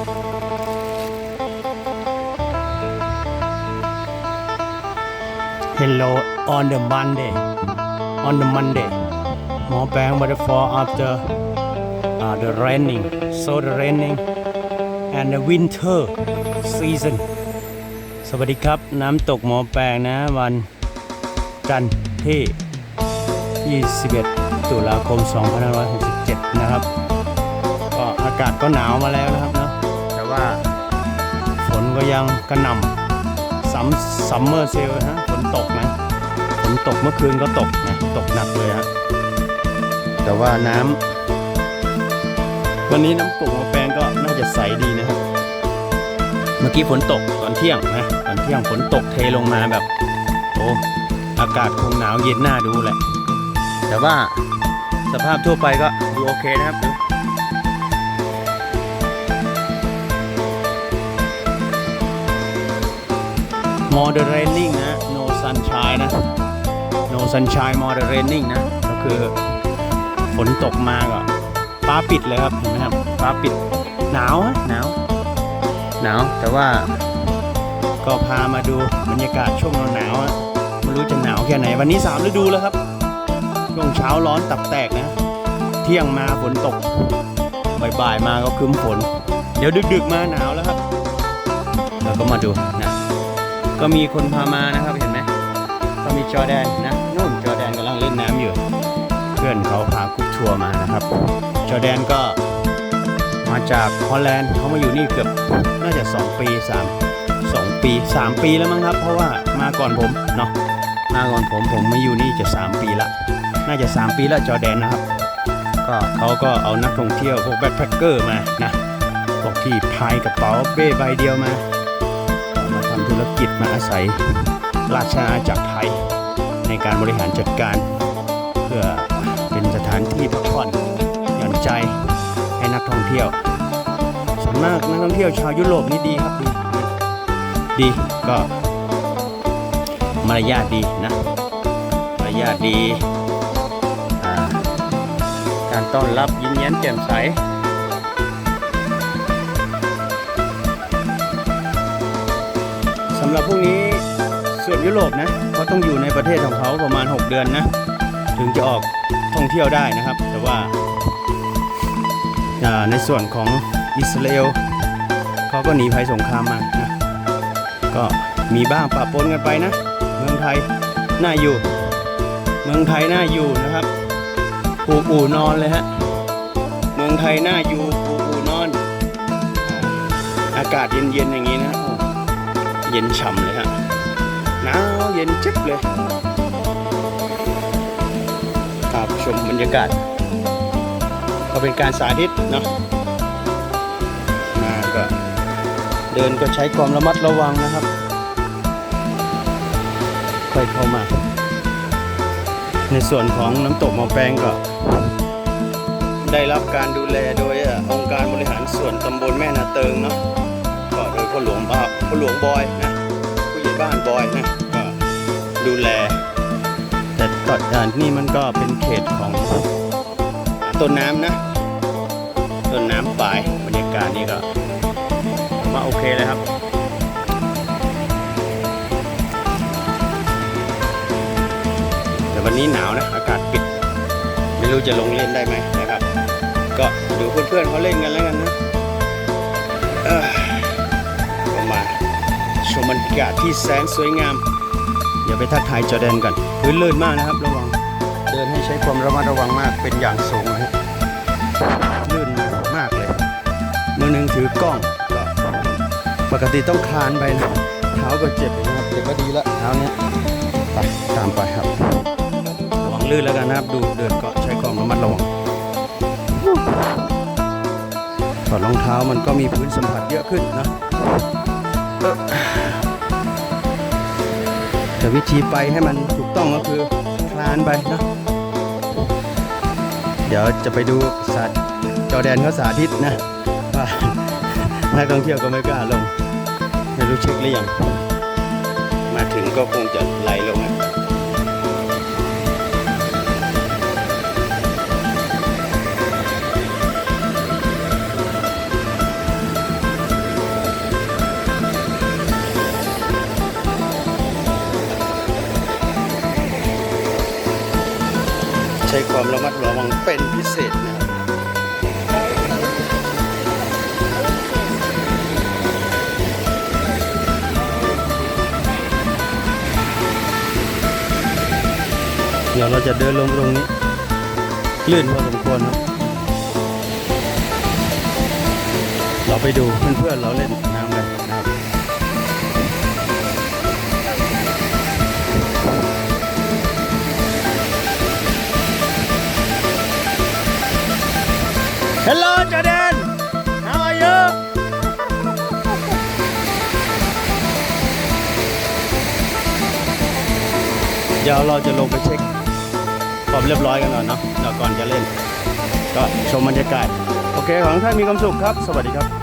Hello on the Monday on the Monday หมอแปลง waterfall after uh, the raining so the raining and the winter season สวัสดีครับ น้ำตกหมอแปลงนะ วันจันทร์ที่ 21 ตุลาคม 2567 นะครับ ก็อากาศก็หนาวมาแล้วนะครับ ว่า ฝนก็ยังกระหน่ำซัมซัมเมอร์เซลฮะฝนตกนะฝนตกเมื่อคืนก็ตกนะตกหนักเลยฮะแต่ว่าน้ำวันนี้น้ำตกหมอแปลงก็น่าจะใสดีนะครับ เมื่อกี้ฝนตกตอนเที่ยงนะตอนเที่ยงฝนตกเทลงมาแบบโอ้อากาศคงหนาวเย็นหน้าดูแหละ แต่ว่าสภาพทั่วไปก็ดูโอเคนะครับ ดู moderating นะ no sunshine นะ no sunshine moderating นะ ก็คือฝนตกมาก็ฟ้าปิดเลยครับเห็นไหมครับฟ้าปิดหนาวฮะหนาวหนาวแต่ว่าก็พามาดูบรรยากาศช่วงหนาวๆอะไม่รู้จะหนาวแค่ไหน วันนี้สามฤดูแล้วครับ ช่วงเช้าร้อนตับแตกนะ เที่ยงมาฝนตก บ่ายๆมาก็ครึ้มฝน เดี๋ยวดึกๆมาหนาวแล้วครับ เราก็มาดู ก็มีคนพามานะครับเห็นไหมก็มีจอแดนนะนู่นจอแดนกำลังเล่นน้ำอยู่ เพื่อนเขาพากรุ๊ปทัวร์มานะครับ จอแดนก็มาจากฮอลแลนด์เขามาอยู่นี่เกือบน่าจะ 2 ปี 3 2 ปี 3 ปีแล้วมั้งครับ เพราะว่ามาก่อนผมเนาะมาก่อนผมผมมาอยู่นี่จะ 3 ปีละ น่าจะ 3 ปีแล้วจอแดนนะครับ ก็เขาก็เอานักท่องเที่ยวพวกแบ็คแพคเกอร์มานะพวกที่พายกระเป๋าเป้ใบเดียวมา ธุรกิจมาอาศัยราชอาณาจักรไทย ในการบริหารจัดการ เพื่อเป็นสถานที่พักผ่อนหย่อนใจให้นักท่องเที่ยวส่วนมากนักท่องเที่ยวชาวยุโรปนี่ดีครับดีดีก็มารยาทดีนะมารยาทดีการต้อนรับยิ้มแย้มแจ่มใสำหรับพวกนี้ส่วนยุโรปนะเขาต้องอยู่ในประเทศของเขาประมาณ 6 เดือนนะ ถึงจะออกท่องเที่ยวได้นะครับ แต่ว่าในส่วนของอิสราเอลเขาก็หนีภัยสงครามมานะก็มีบ้างปะปนกันไปนะ เมืองไทยน่าอยู่ เมืองไทยน่าอยู่นะครับปูอู่นอนเลยฮะเมืองไทยน่าอยู่ปูอู่นอน อากาศเย็นๆอย่างนี้นะ เย็นฉ่ำเลยฮะหนาวเย็นจิ๊บเลยครับชมบรรยากาศ ก็เป็นการสาธิตเนาะมาก็เดินก็ใช้ความระมัดระวังนะครับ ค่อยเข้ามา ในส่วนของน้ำตกหมอแปงก็ ได้รับการดูแลโดยองค์การบริหารส่วนตำบลแม่นาเติงเนาะ พ่อหลวงบ้าพ่อหลวงบอยนะผู้ใหญ่บ้านบอยนะก็ดูแล แต่ตอนอ่านี่มันก็เป็นเขตของต้นน้ำนะต้นน้ำปลายบรรยากาศนี่ก็มว่าโอเคเลยครับแต่วันนี้หนาวนะ อากาศปิด ไม่รู้จะลงเล่นได้ไหมนะครับ ก็ดูเพื่อนๆเขาเล่นกันแล้วกันนะ ชมบรรยากาศที่แสนสวยงาม เดี๋ยวไปทักทายจอแดนก่อนพื้นลื่นมากนะครับ ระวัง เดินให้ใช้ความระมัดระวังมากเป็นอย่างสูงนะลื่นมากเลยมือหนึ่งถือกล้องก็ปกติต้องคลานไปนะเท้าก็เจ็บนะครับแต่ก็ดีละเท้าเนี้ยไปตามไปครับระวังลื่นแล้วกันนะครับ ดูเดินก็ใช้ความระมัดระวังถอดรองเท้ามันก็มีพื้นสัมผัสเยอะขึ้นนะ แต่วิธีไปให้มันถูกต้องก็คือคลานไปนะเดี๋ยวจะไปดูสาธิตจอแดนเขาสาธิตนะว่านักท่องเที่ยวก็ไม่กล้าลง ไม่รู้เช็คหรือยังมาถึงก็คงจะไหลลงนะ ความระมัดระวังเป็นพิเศษนะครับเดี๋ยวเราจะเดินลงตรงนี้ ลื่นพอสมควรครับเราไปดูเพื่อนๆเราเล่นน้ำกัน เดี๋ยวเราจะลงไปเช็คความเรียบร้อยกันก่อนเนาะเดี๋ยวก่อนจะเล่น ก็ชมบรรยากาศ โอเค ขอให้ท่านมีความสุขครับ สวัสดีครับ